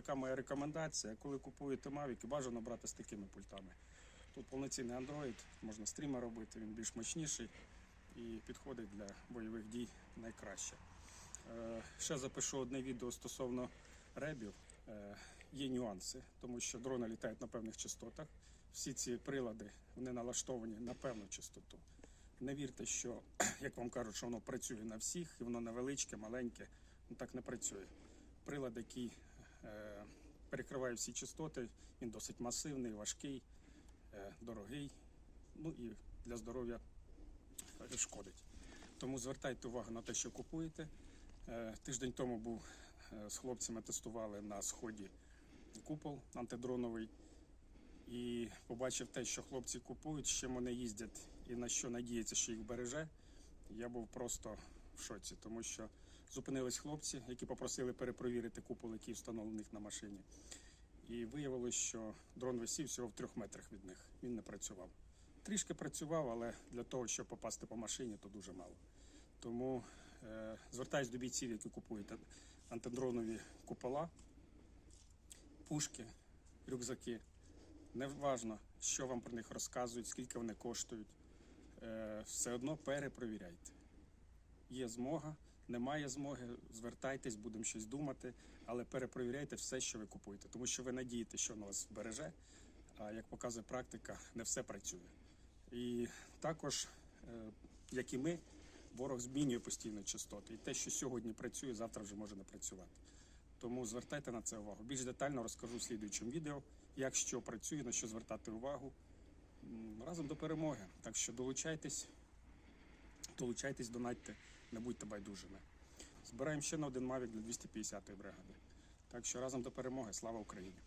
така моя рекомендація. Коли купуєте Mavic, бажано брати з такими пультами. Тут повноцінний Android, можна стрімер робити, він більш мощніший і підходить для бойових дій найкраще. Е, Ще запишу одне відео стосовно ребів. Е, Є нюанси, тому що дрони літають на певних частотах. Всі ці прилади вони налаштовані на певну частоту. Не вірте, що як вам кажуть, що воно працює на всіх, і воно невеличке, маленьке. Ну так не працює. Прилад, який перекриває всі частоти, він досить масивний, важкий, е, дорогий. Ну і для здоров'я е, шкодить. Тому звертайте увагу на те, що купуєте. Е, Тиждень тому був е, з хлопцями тестували на сході купол антидроновий і побачив те, що хлопці купують, з чим вони їздять і на що надіються, що їх береже. Я був просто в шоці, тому що зупинились хлопці, які попросили перепровірити купол, який встановлений на машині. І виявилось, що дрон висів всього в трьох метрах від них. Він не працював. Трішки працював, але для того, щоб попасти по машині, то дуже мало. Тому е, звертаюсь до бійців, які купують антидронові купола, пушки, рюкзаки. Не важно, що вам про них розказують, скільки вони коштують. Е, все одно перепровіряйте. Є змога, немає змоги, звертайтесь, будемо щось думати, але перепровіряйте все, що ви купуєте, тому що ви надієте, що воно вас береже. А як показує практика, не все працює. І також, е, як і ми, ворог змінює постійно частоти. І те, що сьогодні працює, завтра вже може не працювати. Тому звертайте на це увагу. Більш детально розкажу в слідуючому відео, як що працює, на що звертати увагу. Разом до перемоги. Так що долучайтесь, долучайтесь, донатьте, не будьте байдужими. Збираємо ще на один мавік для 250-ї бригади. Так що разом до перемоги. Слава Україні!